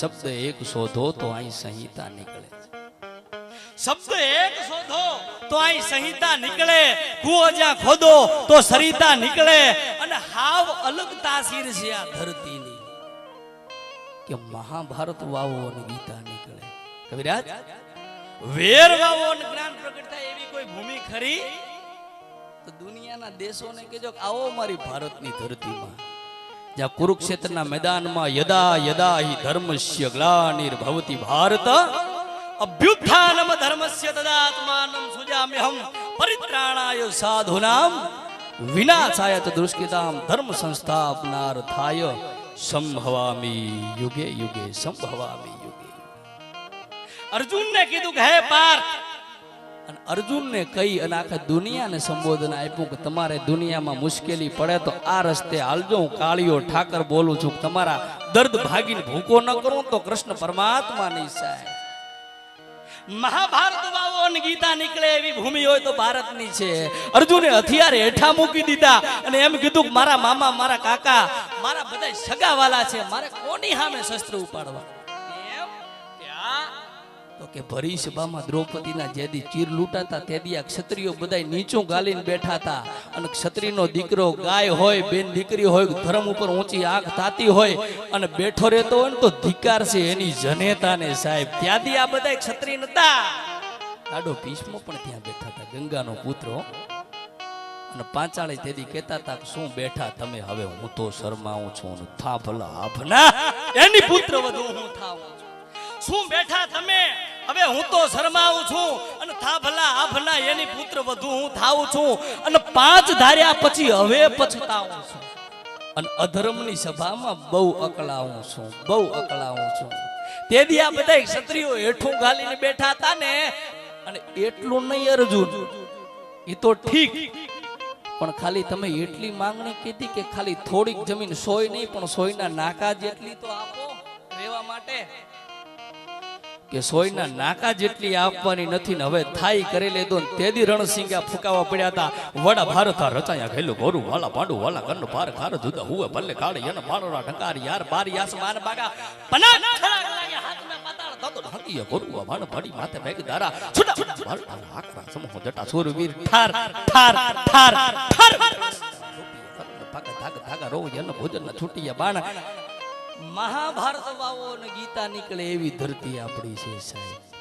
શબ્દ એક શોધો તો અહીં સંહિતા નીકળે. શબ્દ એક શોધો તો અહીં સંહિતા નીકળે. કુઓ જ્યાં ખોદો તો સરિતા નીકળે. અને હાવ અલગ તાસીર છે આ ધરતીની. કે મહાભારત વાવો અને ગીતા નીકળે. કવિરાજ, વેર વાવો અને જ્ઞાન પ્રગટ થાય એવી કોઈ ભૂમિ ખરી? તો દુનિયાના દેશોને કહેજો આવો મારી ભારતની ધરતીમાં. જ્યાં કુરુક્ષેત્રના મેદાનમાં યદા યદા હિ ધર્મસ્ય ગ્લાનિર ભવતી ભારત, અભ્યુત્થાનમ ધર્મસ્ય તદાત્માનમ સુજામ્યહમ પરિત્રાણાય સાધુનામ વિનાશાય ચ દુષ્કૃતામ ધર્મ સંસ્થાપનાર થાય સંભવામી યુગે યુગે, સંભવામી યુગે. અર્જુનને કીધું કે, હે પાર્થ અને અર્જુનને કહી અને આખા દુનિયાને સંબોધન આપ્યું કે તમારે દુનિયામાં મુશ્કેલી પડે તો આ રસ્તે હાલજો, હું કાળીઓ ઠાકર બોલું છું તમારા દર્દ ભાગીને ભૂકો ન કરું તો કૃષ્ણ પરમાત્મા નહીં સાહેબ. મહાભારત ગીતા નીકળે એવી ભૂમિ હોય તો ભારતની છે. અર્જુને હથિયાર હેઠા મૂકી દીધા અને એમ કીધું કે મારા મામા, મારા કાકા, મારા બધા સગાવાલા છે, મારે કોની સામે શસ્ત્ર ઉપાડવા? તો કે ભરી સભામાં દ્રૌપદીના જેદી ચીર લૂંટાતા, તેદી આ ક્ષત્રિયો બધા નીચું ગાલીને બેઠા હતા અને ક્ષત્રિયનો દીકરો ગાય હોય, બેન દીકરી હોય, ધર્મ ઉપર ઊંચી આંખ તાતી હોય અને બેઠો રહેતો હોય તો ધિકાર છે એની જનેતાને સાહેબ. ત્યાંથી આ બધા ક્ષત્રિય નતા. લાડો ભીષ્મ પણ ત્યાં બેઠા હતા ગંગાનો પુત્ર. અને પાંચાળી તેદી કહેતા હતા શું બેઠા તમે? હવે હું તો શરમાઉં છું થા ભલા એની પુત્ર વધુ હું થાઉં છું. શું બેઠા તમે? હવે હું તો શરમાવું છું. અને થા ભલા, આ ભલા, એની પુત્ર વધુ હું થાઉં છું. અને પાંચ ધાર્યા પછી હવે પછતાવું છું. અને અધર્મની સભામાં બહુ અકળાવું છું, બહુ અકળાવું છું. તેથી આ બધા ક્ષત્રિયો હેઠું ગાલીને બેઠા હતા ને, અને એટલું નહીં અર્જુન એ તો ઠીક. પણ ખાલી તમે એટલી માંગણી કીધી કે ખાલી થોડીક જમીન સોય નહીં, પણ સોયના નાકા જેટલી તો આપો રહેવા માટે. કે સોયના નાકા જેટલી આપવાની નથી ને હવે થાઈ કરી લેતો તેદી રણસિંગા ફૂકાવા પડ્યા હતા. વડા ભારત રચાયા ઘેલું ગોરું, વાલા પાંડુ વાલા કન્ન પાર ખાર જુદા હુએ, ભલે કાળે યન મારોરા ઢંકાર, યાર બારી આસમાન બાગા. પના ખડા છૂટિયા બાણ. મહાભારત વાવો અને ગીતા નીકળે એવી ધરતી આપણી છે સાહેબ.